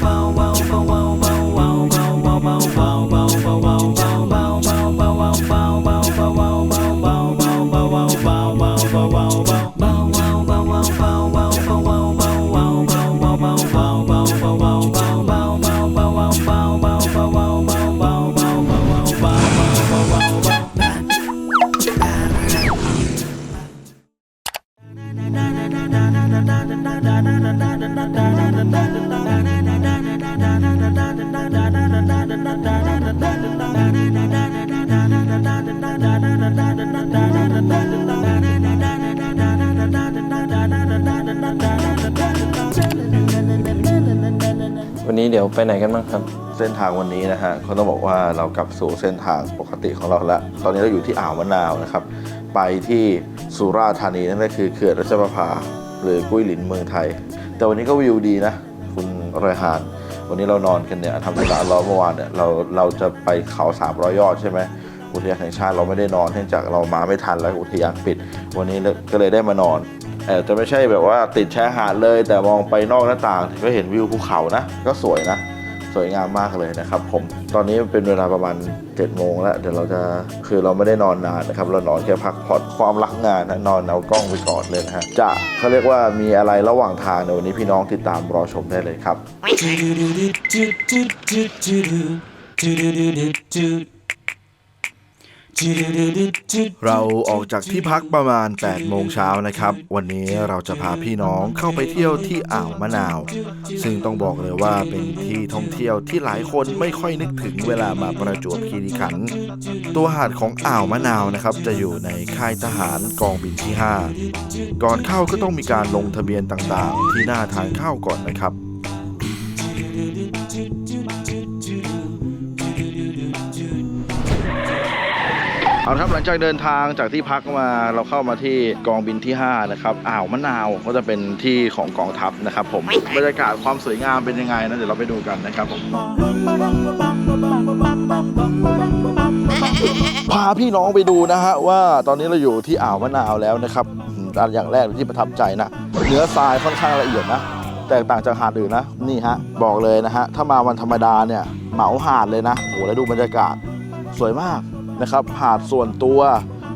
Joe. วันนี้เดี๋ยวไปไหนกันบ้างครับ เส้นทางวันนี้นะฮะเขาต้องบอกว่าเรากลับสู่เส้นทางปกติของเราแล้ว ตอนนี้เราอยู่ที่อ่าวมะนาวนะครับ ไปที่สุราษฎร์ธานีนั่นก็คือเขื่อนรัชประภาหรือกุ้ยหลินเมืองไทย แต่วันนี้ก็วิวดีนะ คุณรอยหานวันนี้เรานอนกันเนี่ยทำธุระรอเมื่อวานเนี่ยเราเราจะไปเขา300ยอดใช่ไหมอุทยานแห่งชาติเราไม่ได้นอนเนื่องจากเรามาไม่ทันแล้วอุทยานปิด วันนี้ก็เลยได้มานอน เออจะไม่ใช่แบบว่าติดชายหาดเลย แต่มองไปนอกหน้าต่างก็เห็นวิวภูเขานะ ก็สวยนะ สวยงามมากเลยนะครับ ผมตอนนี้เป็นเวลาประมาณ7จ็ดโมงแล้วเดี๋ยวเราจะคือเราไม่ได้นอนนานนะครับ เรานอนแค่พักผ่อนความรักงานนะนอนเอากล้องไปก่อนเลยนะฮะจะเขาเรียกว่ามีอะไรระหว่างทางในวันนี้พี่น้องติดตามรอชมได้เลยครับ เราออกจากที่พักประมาณ 8 โมงเช้านะครับ วันนี้เราจะพาพี่น้องเข้าไปเที่ยวที่อ่าวมะนาว ซึ่งต้องบอกเลยว่าเป็นที่ท่องเที่ยวที่หลายคนไม่ค่อยนึกถึงเวลามาประจวบคีรีขันธ์ตัวหาดของอ่าวมะนาวนะครับ จะอยู่ในค่ายทหารกองบินที่ 5 ก่อนเข้าก็ต้องมีการลงทะเบียนต่างๆ ที่หน้าทางเข้าก่อนนะครับ เอาละครับหลังจากเดินทางจากที่พักมาเราเข้ามาที่กองบินที่5นะครับอ่าวมะนาวก็จะเป็นที่ของกองทัพนะครับผมบรรยากาศความสวยงามเป็นยังไงนะเดี๋ยวเราไปดูกันนะครับผมพาพี่น้องไปดูนะฮะว่าตอนนี้เราอยู่ที่อ่าวมะนาวแล้วนะครับอืมอันอย่างแรกที่ประทับใจนะเนื้อทรายค่อนข้างละเอียดนะแตกต่างจากหาดอื่นนะนี่ฮะบอกเลยนะฮะถ้ามาวันธรรมดาเนี่ยเหมาหาดเลยนะโอ้โหแล้วดูบรรยากาศสวยมาก นะครับหาดส่วนตัว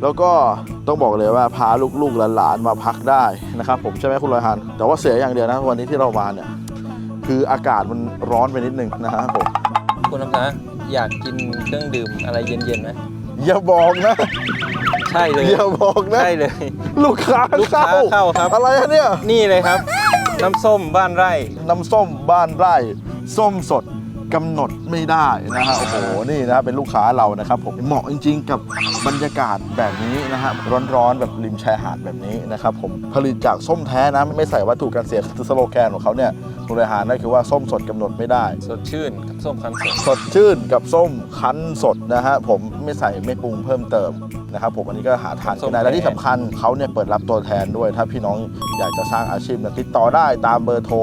แล้วก็ต้องบอกเลยว่าพาลูกๆหลานๆมาพักได้นะครับผมใช่ไหมคุณลอยฮันแต่ว่าเสียอย่างเดียวนะวันนี้ที่เรามาเนี่ยคืออากาศมันร้อนไปนิดนึงนะฮะผมคุณน้ำตาอยากกินเครื่องดื่มอะไรเย็นๆไหมอย่าบอกนะ ใช่เลยอย่าบอกนะใช่เลย ลูกค้าลูกค้าเข้าครับ อะไรฮะเนี่ยนี่เลยครับ น้ำส้มบ้านไร่ น้ำส้มบ้านไร่ ส้มสด กำหนดไม่ได้นะฮะโอ้โหนี่นะเป็นลูกค้าเรานะครับผมเหมาะจริง ๆ กับบรรยากาศแบบนี้นะฮะร้อนๆแบบริมชายหาดแบบนี้นะครับผมผลิตจากส้มแท้นะไม่ใส่วัตถุกันเสียคือสโลแกนของเขาเนี่ยบริหารนั่นคือว่าส้มสดกำหนดไม่ได้ สดชื่นกับส้มคั้นสดสดชื่นกับส้มคั้นสดนะฮะผมไม่ใส่ไม่ปรุงเพิ่มเติม นะครับผมอันนี้ก็หาทานส้มไม่ได้และแท้ที่สำคัญเขาเนี่ยเปิดรับตัวแทนด้วย ถ้าพี่น้องอยากจะสร้างอาชีพเนี่ยติดต่อได้ตามเบอร์โทร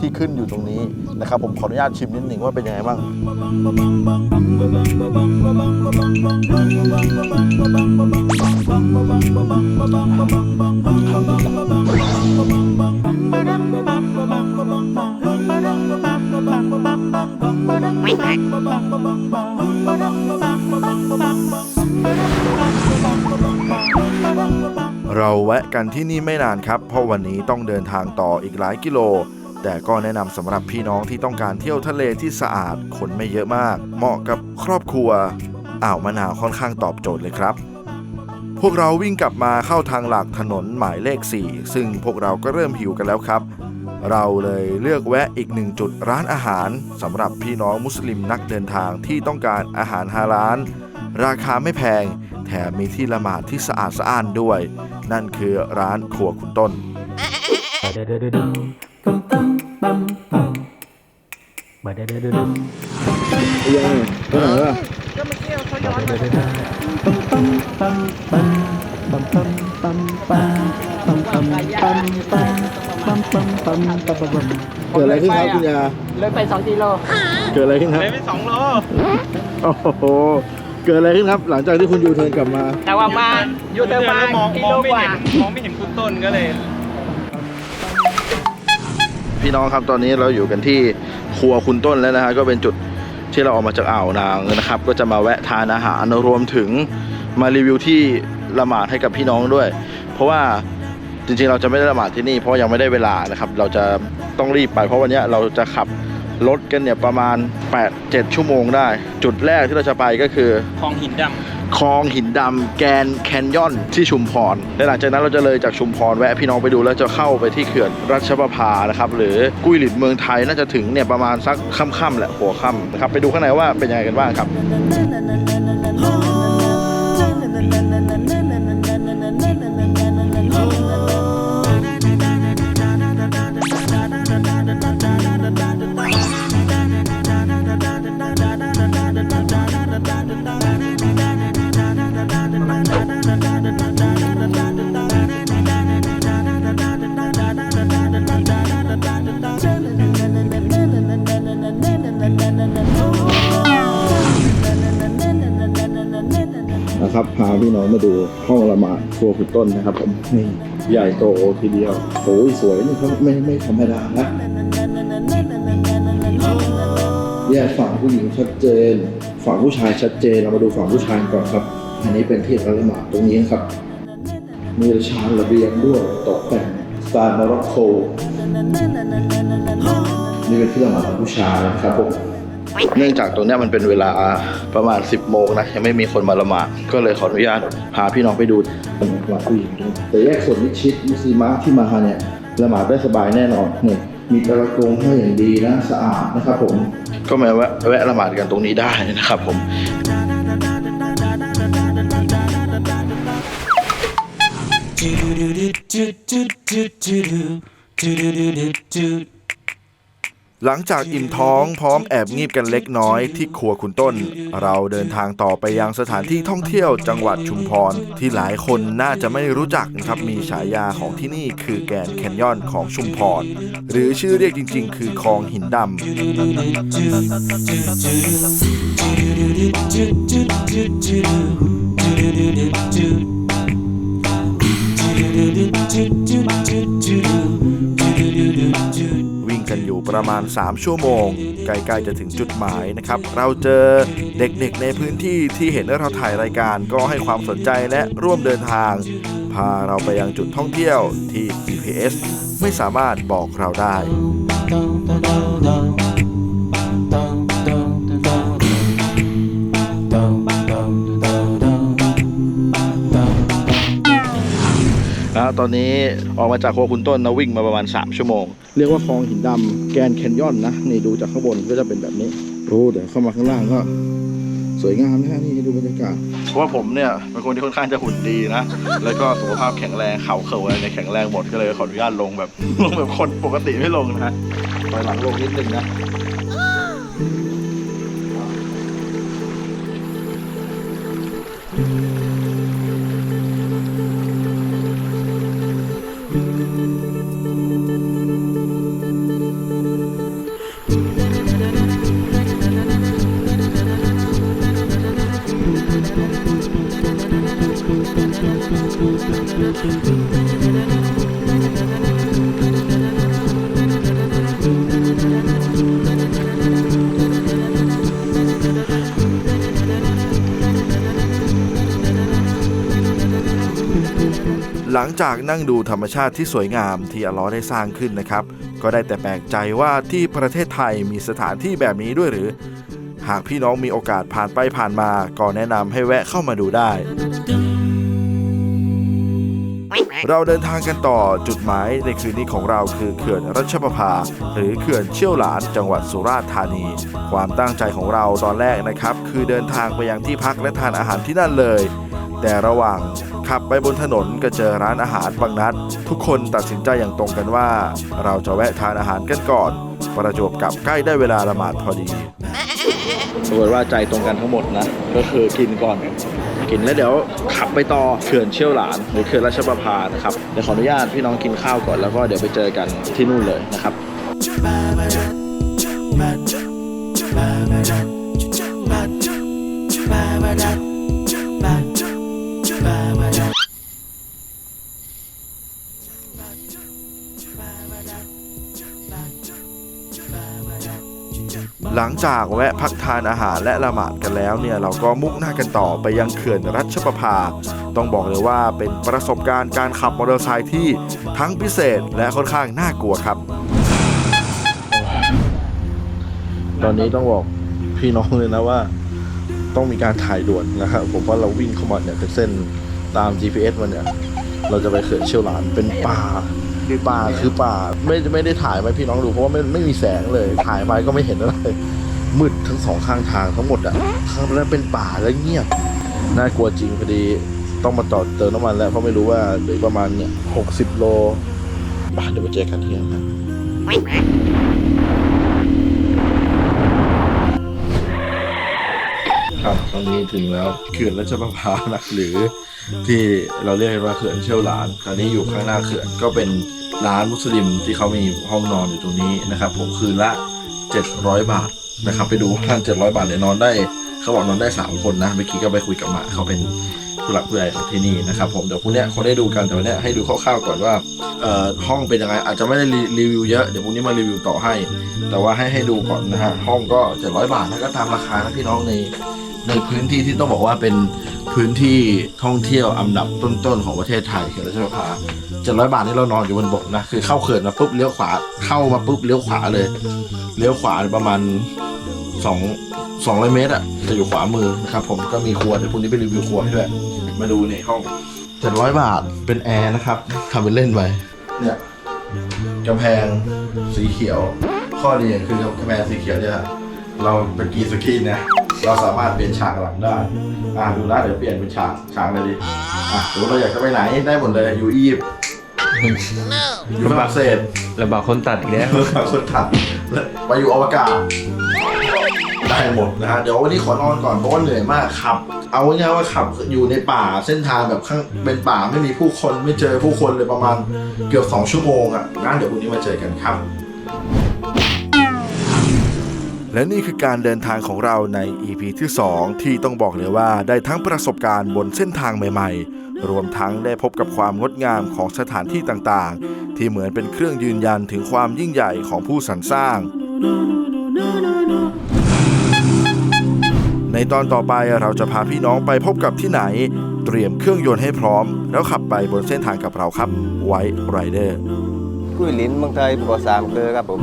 ที่ขึ้นอยู่ตรงนี้นะครับผมขออนุญาตชิมนิดหนึ่งว่าเป็นยังไงบ้าง เราแวะกันที่นี่ไม่นานครับ เพราะวันนี้ต้องเดินทางต่ออีกหลายกิโล แต่ก็แนะนำสำหรับพี่น้องที่ต้องการเที่ยวทะเลที่สะอาดคนไม่เยอะมาก เหมาะกับครอบครัวอ่าวมะนาวค่อนข้างตอบโจทย์เลยครับ พวกเราวิ่งกลับมาเข้าทางหลักถนนหมายเลข 4 ซึ่งพวกเราก็เริ่มหิวกันแล้วครับ เราเลยเลือกแวะอีกหนึ่งจุดร้านอาหารสำหรับพี่น้องมุสลิมนักเดินทางที่ต้องการอาหารฮาลาลราคาไม่แพง แถมมีที่ละหมาดที่สะอาดสะอ้านด้วย นั่นคือร้านครัวคุณต้นเกิดอะไรขึ้นครับคุณยาเลยไป2กิโล เกิดอะไรขึ้นครับ เลยไปสองโล โอ้โห เกิดอะไรขึ้นครับ หลังจากที่คุณยูเทิร์นกลับมา แต่ว่ามาอยู่เดินมาแล้วมองกิมอโลงไม่กว่า เห็นมองไม่เห็นคุณต้นก็เลย พี่น้องครับตอนนี้เราอยู่กันที่โคครัวคุณต้นแล้วนะฮะก็เป็นจุดที่เราออกมาจากอ่าวนางนะครับ ก็จะมาแวะทานอาหารรวมถึงมารีวิวที่ละหมาดให้กับพี่น้องด้วย เพราะว่าจริงๆเราจะไม่ได้ละหมาดที่นี่เพราะยังไม่ได้เวลานะครับ เราจะต้องรีบไปเพราะวันเนี้ยเราจะขับ รถกันเนี่ยประมาณ 8-7 ชั่วโมงได้ จุดแรกที่เราจะไปก็คือ คลองหินดคลองหินดำแกนแคนยอนที่ชุมพรและหลังจากนั้นเราจะเลยจากชุมพรแวะพี่น้องไปดูแล้วจะเข้าไปที่เขื่อนรัชประภานะครับหรือกุ้ยหลินเมืองไทยน่าจะถึงเนี่ยประมาณสักค่ำๆแหละหัวค่ำนะครับไปดูข้างในว่าเป็นยังไงกันบ้างครับ พาพี่น้องมาดูห้องละหมาดครัวคุณต้นนะครับผมนี่ใหญ่โตทีเดียวโอ้ยสวยนี่เขาไม่ไม่ธรรมดานะแยกฝั่งผู้หญิงชัดเจน ฝั่งผู้ชายชัดเจนเรามาดูฝั่งผู้ชายก่อนครับ อันนี้เป็นที่ละหมาดตรงนี้ครับ มีชานระเบียงด้วยตกแต่งสไตล์โมร็อกโกนี่เป็นที่ละหมาดของผู้ชายนะครับผม เนื่องจากตรงเนี้ยมันเป็นเวลาประมาณ 10 โมงนะยังไม่มีคนมาละหมาดก็เลยขออนุญาตพาพี่น้องไปดูเป็นละหมาดผู้หญิงด้วยแต่แยกส่วนมิดชิดมุสลิมะที่มาเนี่ยละหมาดได้สบายแน่นอนเนี่ยมีตะกรงให้อย่างดีนะสะอาดนะครับผมก็มาแวะแวะละหมาดกันตรงนี้ได้นะครับผม หลังจากอิ่มท้องพร้อมแอบงีบกันเล็กน้อยที่ครัวคุณต้น เราเดินทางต่อไปยังสถานที่ท่องเที่ยวจังหวัดชุมพร ที่หลายคนน่าจะไม่รู้จักนะครับมีฉายาของที่นี่คือแกนแคนยอนของชุมพร หรือชื่อเรียกจริง ๆ คือคลองหินดำ อยู่ประมาณ 3 ชั่วโมง ใกล้ๆจะถึงจุดหมายนะครับ เราเจอเด็กๆในพื้นที่ที่เห็นเราถ่ายรายการก็ให้ความสนใจและร่วมเดินทาง พาเราไปยังจุดท่องเที่ยวที่ GPS ไม่สามารถบอกเราได้ ตอนนี้ออกมาจากครัวคุณต้นนะวิ่งมาประมาณ 3 ชั่วโมง เรียกว่าคลองหินดำแกรนด์แคนยอนนะ นี่ดูจากข้างบนก็จะเป็นแบบนี้โอ้เดี๋ยวเข้ามาข้างล่างก็สวยงามนะฮะนี่ดูบรรยากาศเพราะว่าผมเนี่ยเป็นคนที่ค่อนข้างจะหุ่นดีนะ แล้วก็สุขภาพแข็งแรงเข่าเข่าอะไรในยแข็งแรงหมดก็เลยขออนุญาตลงแบบลงแบบคนปกติไม่ลงนะฮะถอยหลังลงนิดนึงนะ หลังจากนั่งดูธรรมชาติที่สวยงามที่อัลลอฮ์ได้สร้างขึ้นนะครับ ก็ได้แต่แปลกใจว่าที่ประเทศไทยมีสถานที่แบบนี้ด้วยหรือ หากพี่น้องมีโอกาสผ่านไปผ่านมา ก็แนะนำให้แวะเข้ามาดูได้ เราเดินทางกันต่อจุดหมายในคืนนี้ของเราคือเขื่อนรัชประภา หรือเขื่อนเชี่ยวหลานจังหวัดสุราษฎร์ธานี ความตั้งใจของเราตอนแรกนะครับ คือเดินทางไปยังที่พักและทานอาหารที่นั่นเลย แต่ระหว่าง ขับไปบนถนนก็เจอร้านอาหารบางนัด ทุกคนตัดสินใจอย่างตรงกันว่า เราจะแวะทานอาหารกันก่อน ประจวบกับใกล้ได้เวลาละหมาดพอดีปรากฏว่าใจตรงกันทั้งหมดนะ ก็คือกินก่อน กินแล้วเดี๋ยวขับไปต่อเขื่อนเชี่ยวหลาน หรือเขื่อนราชประภานะครับเดี๋ยวขออนุญาตพี่น้องกินข้าวก่อนแล้วก็เดี๋ยวไปเจอกันที่นู่นเลยนะครับ Bye. หลังจากแวะพักทานอาหารและละหมาดกันแล้วเนี่ยเราก็มุ่งหน้ากันต่อไปยังเขื่อนรัชประภา ต้องบอกเลยว่าเป็นประสบการณ์การขับมอเตอร์ไซค์ที่ทั้งพิเศษและค่อนข้างน่ากลัวครับ ตอนนี้ต้องบอกพี่น้องเลยนะว่า ต้องมีการถ่ายด่วนนะครับผมว่าเราวิ่งเข้ามาเนี่ยเป็นเส้นตาม GPS มันเนี่ย เราจะไปเขื่อนเชี่ยวหลานเป็นป่า ป่าคือป่าไม่ไม่ได้ถ่ายไปพี่น้องดูเพราะว่าไม่ไม่มีแสงเลย ถ่ายไปก็ไม่เห็นอะไรมืดทั้งสองข้างทางทั้งหมดอะข้างนั้นเป็นป่าแล้วเงียบน่ากลัวจริงพอดีต้องมาจอดเติมน้ำมันแล้วเพราะไม่รู้ว่าเหลือประมาณเนี่ยหกสิบโลไปเดี๋ยวไปเจอกันที่นั่นครับ ครับ ตอนนี้ถึงแล้วเขื่อนรัชประภานะหรือที่เราเรียกกันว่าเขื่อนเชี่ยวหลาน ตอนนี้อยู่ข้างหน้าเขื่อนก็เป็นร้านมุสลิมที่เขามีห้องนอนอยู่ตรงนี้นะครับ ผมคืนละ 700 บาทนะครับ ไปดูว่า700 บาทเนี่ยนอนได้เขาบอกนอนได้ 3 คนนะเมื่อกี้ก็ไปคุยกับหมาเขาเป็นผู้หลักผู้ใหญ่ของที่นี่นะครับผมเดี๋ยวพรุ่งนี้เขาได้ดูกันแต่วันนี้ให้ดูคร่าวๆก่อนว่าเอ่อห้องเป็นยังไงอาจจะไม่ได้รีรีวิวเยอะเดี๋ยวพรุ่งนี้มารีวิวต่อให้ แต่ว่าให้ให้ดูก่อนนะฮะห้องก็700บาทนะก็ตามราคานะพี่น้องใน ในพื้นที่ที่ต้องบอกว่าเป็นพื้นที่ท่องเที่ยวอันดับต้นๆของประเทศไทยเขื่อนรัชประภาเจ็ดร้อยบาทนี่เรานอนอยู่บนบกนะคือเข้าเขื่อนมาปุ๊บเลี้ยวขวาเข้ามาปุ๊บเลี้ยวขวาเลย เลี้ยวขวาประมาณสองสองร้อยเมตรอะจะอยู่ขวามือนะครับผมก็มีครัวเดี๋ยวพรุ่งนี้ไปรีวิวครัวให้ด้วยมาดูในห้องเจ็ดร้อยบาทเป็นแอร์นะครับทำเป็นเล่นไปเนี่ยกำแพงสีเขียว ข้อดีคือกำแพงสีเขียวเนี่ยเราเป็นกีสกีนี่ย เราสามารถเปลี่ยนฉากหลังได้ อ่าดูนะเดี๋ยวเปลี่ยนเป็นฉากฉากเลยดิ อะหรือเราอยากจะไปไหนได้หมดเลยอยู่อียิปต์อยู่ฝรั่งเศสลำบากคนตัดอีกแล้วเรื่องคนถัดไปอยู่อวกาศได้หมดนะฮะเดี๋ยววันนี้ขอนอนก่อนเพราะว่าเหนื่อยมากขับ เอาง่ายๆว่าขับอยู่ในป่าเส้นทางแบบข้างเป็นป่าไม่มีผู้คนไม่เจอผู้คนเลยประมาณเกือบสองชั่วโมงอะงั้นเดี๋ยววันนี้มาเจอกันครับ และนี่คือการเดินทางของเราใน EP ที่ 2 ที่ต้องบอกเลยว่าได้ทั้งประสบการณ์บนเส้นทางใหม่ๆ รวมทั้งได้พบกับความงดงามของสถานที่ต่างๆ ที่เหมือนเป็นเครื่องยืนยันถึงความยิ่งใหญ่ของผู้สรรสร้าง ในตอนต่อไปเราจะพาพี่น้องไปพบกับที่ไหน เตรียมเครื่องยนต์ให้พร้อม แล้วขับไปบนเส้นทางกับเราครับไว้ไรเดอร์กุ้ยลินเมืองไทยบ่อสามเกลือครับผม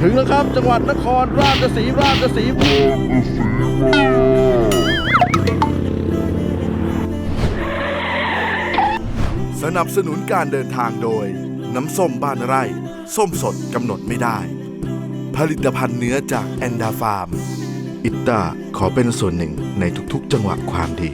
ถึงแล้วครับจังหวัดนครราชสีราชสีมาสนับสนุนการเดินทางโดย น้ำส้มบ้านไร่ ส้มสดกำหนดไม่ได้ ผลิตภัณฑ์เนื้อจากแอนดาฟาร์ม อิตตาขอเป็นส่วนหนึ่งในทุกๆ จังหวะความดี